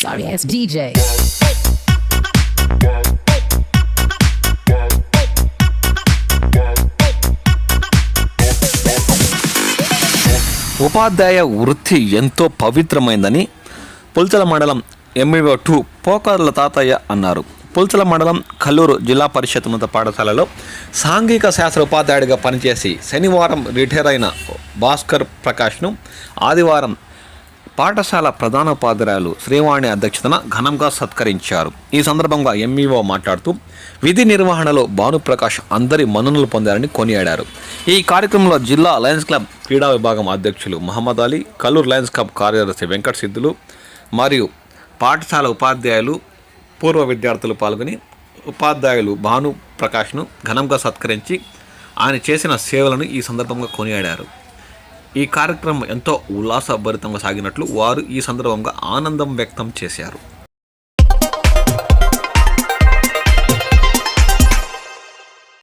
Sorry ass DJ. ఉపాధ్యాయ వృత్తి ఎంతో పవిత్రమైందని పుల్చల మండలం ఎంఈఓ టూ పోకర్ల తాతయ్య అన్నారు పుల్చల మండలం కల్లూరు జిల్లా పరిషత్ ఉన్నత పాఠశాలలో సాంఘిక శాస్త్ర ఉపాధ్యాయుడిగా పనిచేసి శనివారం రిటైర్ అయిన భాస్కర్ ప్రకాష్ను ఆదివారం పాఠశాల ప్రధానోపాధ్యాయులు శ్రీవాణి అధ్యక్షతన ఘనంగా సత్కరించారు. ఈ సందర్భంగా ఎంఈఓ మాట్లాడుతూ విధి నిర్వహణలో భానుప్రకాష్ అందరి మన్ననలు పొందారని కొనియాడారు. ఈ కార్యక్రమంలో జిల్లా లయన్స్ క్లబ్ క్రీడా విభాగం అధ్యక్షులు మహమ్మద్ అలీ కల్లూరు లయన్స్ క్లబ్ కార్యదర్శి వెంకట సిద్ధులు మరియు పాఠశాల ఉపాధ్యాయులు పూర్వ విద్యార్థులు పాల్గొని ఉపాధ్యాయులు భాను ప్రకాష్ను ఘనంగా సత్కరించి ఆయన చేసిన సేవలను ఈ సందర్భంగా కొనియాడారు. ఈ కార్యక్రమం ఎంతో ఉల్లాసభరితంగా సాగినట్లు వారు ఈ సందర్భంగా ఆనందం వ్యక్తం చేశారు.